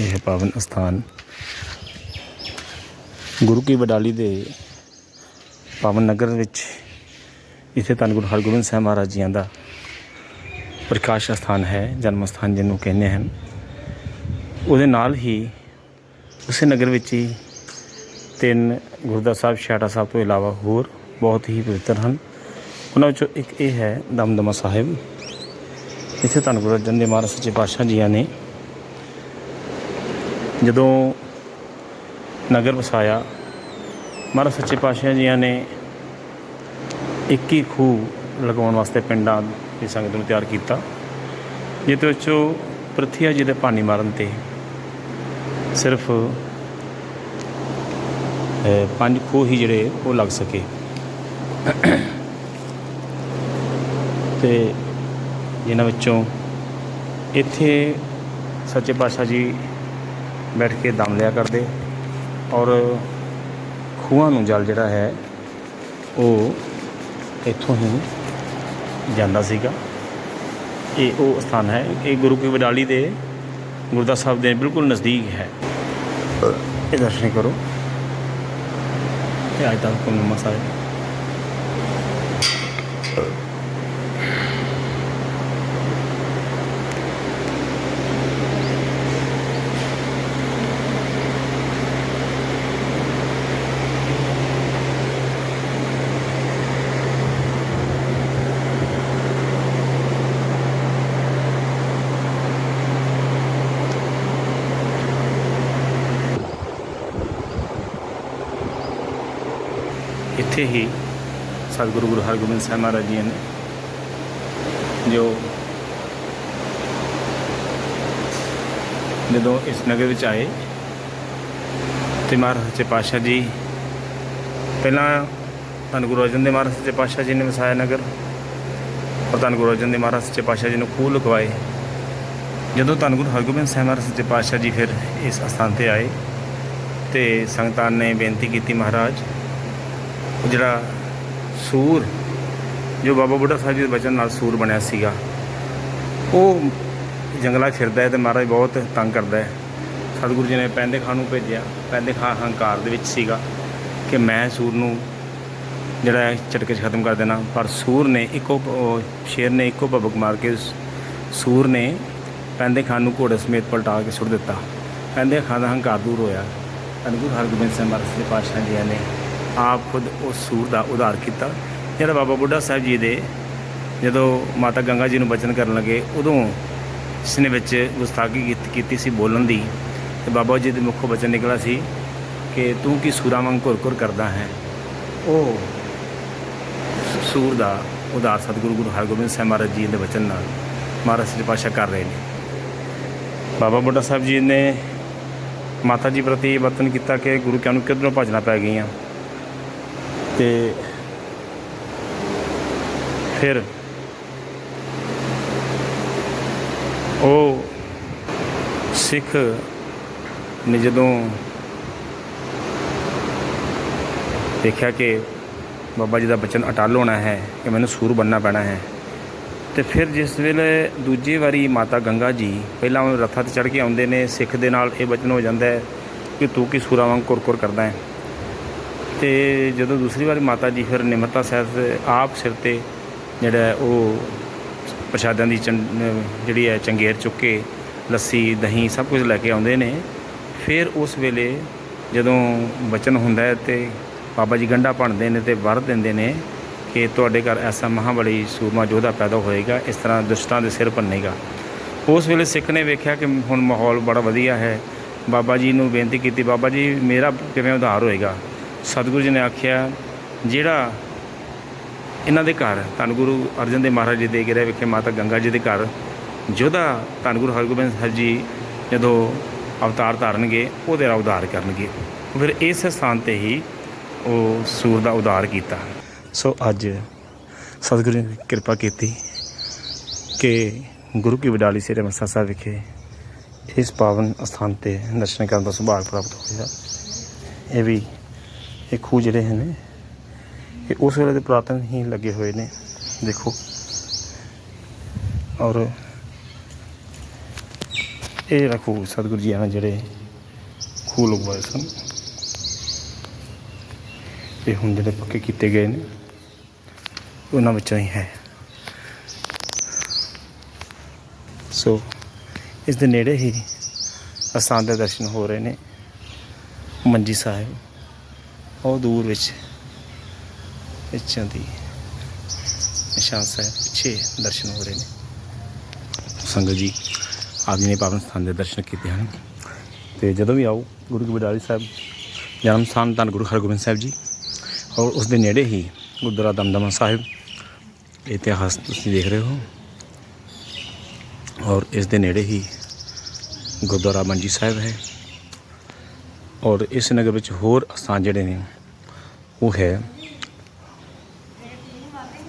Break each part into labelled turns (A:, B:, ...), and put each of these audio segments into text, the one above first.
A: ਇਹ ਪਾਵਨ ਅਸਥਾਨ ਗੁਰੂ ਕੀ ਵਡਾਲੀ ਦੇ ਪਾਵਨ ਨਗਰ ਵਿੱਚ ਇੱਥੇ ਧੰਨ ਗੁਰੂ ਹਰਗੋਬਿੰਦ ਸਾਹਿਬ ਮਹਾਰਾਜ ਜੀਆਂ ਦਾ ਪ੍ਰਕਾਸ਼ ਸਥਾਨ ਹੈ, ਜਨਮ ਸਥਾਨ ਜਿਹਨੂੰ ਕਹਿੰਦੇ ਹਨ। ਉਹਦੇ ਨਾਲ ਹੀ ਉਸੇ ਨਗਰ ਵਿੱਚ ਹੀ ਤਿੰਨ ਗੁਰਦੁਆਰਾ ਸਾਹਿਬ ਛਾਟਾ ਸਾਹਿਬ ਤੋਂ ਇਲਾਵਾ ਹੋਰ ਬਹੁਤ ਹੀ ਪਵਿੱਤਰ ਹਨ। ਉਹਨਾਂ ਵਿੱਚੋਂ ਇੱਕ ਇਹ ਹੈ ਦਮਦਮਾ ਸਾਹਿਬ। ਇੱਥੇ ਧੰਨ ਗੁਰੂ ਅਰਜਨ ਦੇ ਮਹਾਰਾਜ, ਸੱਚੇ ਪਾਤਸ਼ਾਹ ਜੀਆਂ ਨੇ ਜਦੋਂ ਨਗਰ ਵਸਾਇਆ, ਮਹਾਰਾਜ ਸੱਚੇ ਪਾਤਸ਼ਾਹ ਜੀਆਂ ਨੇ 21 ਖੂਹ ਲਗਾਉਣ ਵਾਸਤੇ ਪਿੰਡਾਂ ਦੀ ਸੰਗਤ ਨੂੰ ਤਿਆਰ ਕੀਤਾ ਜਿਹਦੇ ਵਿੱਚੋਂ ਪ੍ਰਥੀਆ ਜੀ ਦੇ ਪਾਣੀ ਮਾਰਨ ਤੇ ਸਿਰਫ ਪੰਜ ਖੂਹ ਹੀ ਜਿਹੜੇ ਉਹ ਲੱਗ ਸਕੇ। ਤੇ ਜਿਨ੍ਹਾਂ ਵਿੱਚੋਂ ਇੱਥੇ ਸੱਚੇ ਪਾਤਸ਼ਾਹ ਜੀ ਬੈਠ ਕੇ ਦਮ ਲਿਆ ਕਰਦੇ ਔਰ ਖੂਹਾਂ ਨੂੰ ਜਲ ਜਿਹੜਾ ਹੈ, ਉਹ ਇੱਥੋਂ ਹੀ ਜਾਂਦਾ ਸੀਗਾ। ਇਹ ਉਹ ਸਥਾਨ ਹੈ, ਇਹ ਗੁਰੂ ਕੀ ਵਡਾਲੀ ਦੇ ਗੁਰਦਾਸ ਸਾਹਿਬ ਦੇ ਬਿਲਕੁਲ ਨਜ਼ਦੀਕ ਹੈ। ਇਹ ਦਰਸ਼ਨ ਕਰੋ। ਇਹ ਅੱਜ ਤੱਕ ਕੋਲ ਇੱਥੇ ਹੀ ਸਤਿਗੁਰੂ ਗੁਰੂ ਹਰਗੋਬਿੰਦ ਸਾਹਿਬ ਮਹਾਰਾਜ ਜੀ ਨੇ ਜੋ ਜਦੋਂ ਇਸ ਨਗਰ ਵਿੱਚ ਆਏ ਤੇ ਮਹਾਰਾਜ ਸੱਚੇ ਪਾਤਸ਼ਾਹ ਜੀ, ਪਹਿਲਾਂ ਧੰਨ ਗੁਰੂ ਅਰਜਨ ਦੇ ਮਹਾਰਾਜ ਸੱਚੇ ਪਾਤਸ਼ਾਹ ਜੀ ਨੇ ਵਸਾਇਆ ਨਗਰ ਔਰ ਧੰਨ ਗੁਰੂ ਅਰਜਨ ਦੇ ਮਹਾਰਾਜ ਸੱਚੇ ਪਾਤਸ਼ਾਹ ਜੀ ਨੂੰ ਖੂਹ ਲਗਵਾਏ ਜਦੋਂ ਧੰਨ ਗੁਰੂ ਹਰਗੋਬਿੰਦ ਸਾਹਿਬ ਮਹਾਰਾਜ ਸੱਚੇ ਪਾਤਸ਼ਾਹ ਜੀ ਫਿਰ ਇਸ ਅਸਥਾਨ ਤੇ ਆਏ ਤੇ ਸੰਗਤਾਂ ਨੇ ਬੇਨਤੀ ਕੀਤੀ ਮਹਾਰਾਜ ਜਿਹੜਾ ਸੂਰ, ਜੋ ਬਾਬਾ ਬੁੱਢਾ ਸਾਹਿਬ ਜੀ ਦੇ ਬਚਨ ਨਾਲ ਸੂਰ ਬਣਿਆ ਸੀਗਾ, ਉਹ ਜੰਗਲਾਂ 'ਚ ਫਿਰਦਾ ਹੈ ਤੇ ਮਹਾਰਾਜ ਬਹੁਤ ਤੰਗ ਕਰਦਾ ਹੈ। ਸਤਿਗੁਰੂ ਜੀ ਨੇ ਪੈਂਦੇ ਖਾਨ ਨੂੰ ਭੇਜਿਆ, ਪੈਂਦੇ ਖਾਨ ਹੰਕਾਰ ਦੇ ਵਿੱਚ ਸੀਗਾ ਕਿ ਮੈਂ ਸੂਰ ਨੂੰ ਜਿਹੜਾ ਹੈ ਝਟਕੇ 'ਚ ਖਤਮ ਕਰ ਦੇਣਾ। ਪਰ ਸੂਰ ਨੇ ਇੱਕੋ ਸ਼ੇਰ ਨੇ ਇੱਕੋ ਭਬਕ ਮਾਰ ਕੇ ਸੂਰ ਨੇ ਪੈਂਦੇ ਖਾਨ ਨੂੰ ਘੋੜੇ ਸਮੇਤ ਪਲਟਾ ਕੇ ਸੁੱਟ ਦਿੱਤਾ। ਪੈਂਦੇ ਖਾਨ ਦਾ ਹੰਕਾਰ ਦੂਰ ਹੋਇਆ। ਧੰਨ ਹਰਗੋਬਿੰਦ ਸਿੰਘ ਮਹਾਰਾਜ ਦੇ ਪਾਤਸ਼ਾਹ ਜੀ ਨੇ ਆਪ ਖੁਦ ਉਸ ਸੂਰ ਦਾ ਉਧਾਰ ਕੀਤਾ। ਜਿਹੜਾ ਬਾਬਾ ਬੁੱਢਾ ਸਾਹਿਬ ਜੀ ਦੇ ਜਦੋਂ ਮਾਤਾ ਗੰਗਾ ਜੀ ਨੂੰ ਬਚਨ ਕਰਨ ਲੱਗੇ, ਉਦੋਂ ਇਸ ਨੇ ਵਿੱਚ ਗੁਸਤਾਖੀ ਕੀਤੀ- ਕੀਤੀ ਸੀ ਬੋਲਣ ਦੀ। ਤੇ ਬਾਬਾ ਜੀ ਦੇ ਮੁੱਖੋਂ ਬਚਨ ਨਿਕਲਾ ਸੀ ਕਿ ਤੂੰ ਕੀ ਸੂਰਾ ਵਾਂਗ ਘੁਰ-ਘੁਰ ਕਰਦਾ ਹੈ? ਉਹ ਸੂਰ ਦਾ ਉਧਾਰ ਸਤਿਗੁਰੂ ਗੁਰੂ ਹਰਗੋਬਿੰਦ ਸਾਹਿਬ ਮਹਾਰਾਜ ਜੀ ਦੇ ਬਚਨ ਨਾਲ ਮਹਾਰਾਜ ਸੱਚੇ ਪਾਤਸ਼ਾਹ ਕਰ ਰਹੇ ਨੇ। ਬਾਬਾ ਬੁੱਢਾ ਸਾਹਿਬ ਜੀ ਨੇ ਮਾਤਾ ਜੀ ਪ੍ਰਤੀ ਵਤਨ ਕੀਤਾ ਕਿ ਗੁਰੂ ਕਿਆ ਨੂੰ ਕਿੱਧਰੋਂ ਭਜਣਾ ਪੈ ਗਈਆਂ? ਤੇ ਫਿਰ ਉਹ ਸਿੱਖ ਨੇ ਜਦੋਂ ਦੇਖਿਆ ਕਿ ਬਾਬਾ ਜੀ ਦਾ ਬਚਨ ਅਟਲ ਹੋਣਾ ਹੈ, ਕਿ ਮੈਨੂੰ ਸੂਰ ਬੰਨਣਾ ਪੈਣਾ ਹੈ, ਤੇ ਫਿਰ ਜਿਸ ਵੇਲੇ ਦੂਜੀ ਵਾਰੀ ਮਾਤਾ ਗੰਗਾ ਜੀ ਪਹਿਲਾਂ ਉਹ ਰੱਥਾਂ ਤੇ ਚੜ੍ਹ ਕੇ ਆਉਂਦੇ ਨੇ, ਸਿੱਖ ਦੇ ਨਾਲ ਇਹ ਬਚਨ ਹੋ ਜਾਂਦਾ ਹੈ ਕਿ ਤੂੰ ਕੀ ਸੂਰਾਂ ਵਾਂਗ ਕੁਰਕੁਰ ਕਰਦਾ ਹੈ। ਤੇ ਜਦੋਂ ਦੂਸਰੀ ਵਾਰੀ ਮਾਤਾ ਜੀ ਫਿਰ ਨਿਮਰਤਾ ਸਾਹਿਬ ਆਪ ਸਿਰ ਤੇ ਜਿਹੜਾ ਉਹ ਪ੍ਰਸ਼ਾਦਾਂ ਦੀ ਚੰ- ਜਿਹੜੀ ਹੈ ਚੰਗੇਰ ਚੁੱਕ ਕੇ ਲੱਸੀ, ਦਹੀਂ ਸਭ ਕੁਝ ਲੈ ਕੇ ਆਉਂਦੇ ਨੇ। ਫਿਰ ਉਸ ਵੇਲੇ ਜਦੋਂ ਬਚਨ ਹੁੰਦਾ ਹੈ ਤੇ ਬਾਬਾ ਜੀ ਗੰਢਾ ਭੰਨਦੇ ਨੇ ਤੇ ਵਰ ਦਿੰਦੇ ਨੇ ਕਿ ਤੁਹਾਡੇ ਘਰ ਐਸਾ ਮਹਾਬਲੀ ਸੂਰਮਾ ਯੋਧਾ ਪੈਦਾ ਹੋਏਗਾ, ਇਸ ਤਰ੍ਹਾਂ ਦੁਸ਼ਟਾਂ ਦੇ ਸਿਰ ਭੰਨੇਗਾ। ਉਸ ਵੇਲੇ ਸਿੱਖ ਨੇ ਵੇਖਿਆ ਕਿ ਹੁਣ ਮਾਹੌਲ ਬੜਾ ਵਧੀਆ ਹੈ। ਬਾਬਾ ਜੀ ਨੂੰ ਬੇਨਤੀ ਕੀਤੀ, ਬਾਬਾ ਜੀ, ਮੇਰਾ ਕਿਵੇਂ ਉਧਾਰ ਹੋਏਗਾ? ਸਤਿਗੁਰੂ ਜੀ ਨੇ ਆਖਿਆ, ਜਿਹੜਾ ਇਹਨਾਂ ਦੇ ਘਰ, ਧੰਨ ਗੁਰੂ ਅਰਜਨ ਦੇਵ ਮਹਾਰਾਜ ਜੀ ਦੇ ਗਿਰੇ ਵਿਖੇ ਮਾਤਾ ਗੰਗਾ ਜੀ ਦੇ ਘਰ ਜੋਧਾ ਧੰਨ ਗੁਰੂ ਹਰਗੋਬਿੰਦ ਸਾਹਿਬ ਜੀ ਜਦੋਂ ਅਵਤਾਰ ਧਾਰਨਗੇ, ਉਹਦੇ ਦਾ ਉਧਾਰ ਕਰਨਗੇ। ਫਿਰ ਇਸ ਸਥਾਨ ਤੇ ਹੀ ਉਹ ਸੂਰ ਦਾ ਉਧਾਰ ਕੀਤਾ। ਸੋ ਅੱਜ ਸਤਿਗੁਰੂ ਜੀ ਨੇ ਕਿਰਪਾ ਕੀਤੀ ਕਿ ਗੁਰੂ ਕੀ ਵਡਾਲੀ ਸ੍ਰੀ ਮੱਸਾ ਸਾਹਿਬ ਵਿਖੇ ਇਸ ਪਾਵਨ ਸਥਾਨ ਤੇ ਦਰਸ਼ਨ ਕਰਨ ਦਾ ਸੁਭਾਗ ਪ੍ਰਾਪਤ ਹੋਇਆ। ਇਹ ਵੀ ਇਹ ਖੂਹ ਜਿਹੜੇ ਹਨ ਇਹ ਉਸ ਵੇਲੇ ਦੇ ਪੁਰਾਤਨ ਹੀ ਲੱਗੇ ਹੋਏ ਨੇ, ਦੇਖੋ। ਔਰ ਇਹ ਜਿਹੜਾ ਖੂਹ, ਸਤਿਗੁਰੂ ਜੀ ਨੇ ਜਿਹੜੇ ਖੂਹ ਲਗਵਾਏ ਸਨ, ਇਹ ਹੁਣ ਜਿਹੜੇ ਪੱਕੇ ਕੀਤੇ ਗਏ ਨੇ, ਉਹਨਾਂ ਵਿੱਚੋਂ ਹੀ ਹੈ। ਸੋ ਇਸ ਦੇ ਨੇੜੇ ਹੀ ਅਸਥਾਨ ਦੇ ਦਰਸ਼ਨ ਹੋ ਰਹੇ ਨੇ, ਮੰਜੀ ਸਾਹਿਬ। ਉਹ ਦੂਰ ਵਿੱਚ ਪਿੱਛੋਂ ਦੀ ਨਿਸ਼ਾਨ ਸਾਹਿਬ ਪਿੱਛੇ ਦਰਸ਼ਨ ਹੋ ਰਹੇ ਨੇ। ਸੰਗਤ ਜੀ ਆਪ ਨੇ ਪਾਵਨ ਸਥਾਨ ਦੇ ਦਰਸ਼ਨ ਕੀਤੇ ਹਨ। ਤੇ ਜਦੋਂ ਵੀ ਆਓ, ਗੁਰੂ ਕੀ ਸਾਹਿਬ, ਜਨਮ ਸਥਾਨ ਧੰਨ ਗੁਰੂ ਹਰਗੋਬਿੰਦ ਸਾਹਿਬ ਜੀ, ਔਰ ਉਸ ਦੇ ਨੇੜੇ ਹੀ ਗੁਰਦੁਆਰਾ ਦਮਦਮਾ ਸਾਹਿਬ, ਇਤਿਹਾਸ ਤੁਸੀਂ ਦੇਖ ਰਹੇ ਹੋ। ਔਰ ਇਸ ਦੇ ਨੇੜੇ ਹੀ ਗੁਰਦੁਆਰਾ ਮੰਜੀ ਸਾਹਿਬ ਹੈ। ਔਰ ਇਸ ਨਗਰ ਵਿੱਚ ਹੋਰ ਸਥਾਨ ਜਿਹੜੇ ਨੇ, ਉਹ ਹੈ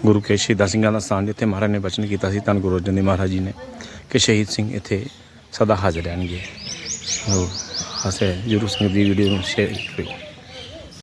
A: ਗੁਰੂ ਕੇ ਸ਼ਹੀਦਾਂ ਸਿੰਘਾਂ ਦਾ ਸਥਾਨ ਜਿੱਥੇ ਮਹਾਰਾਜ ਨੇ ਬਚਨ ਕੀਤਾ ਸੀ, ਧੰਨ ਗੁਰੂ ਅਰਜਨ ਦੇਵ ਮਹਾਰਾਜ ਜੀ ਨੇ ਕਿ ਸ਼ਹੀਦ ਸਿੰਘ ਇੱਥੇ ਸਦਾ ਹਾਜ਼ਰ ਰਹਿਣਗੇ। ਉਹ ਹਾਸੇ ਜਰੂਰ ਸਿੰਘ ਦੀ ਵੀਡੀਓ ਨੂੰ ਸ਼ੇਅਰ ਕਰਿਓ।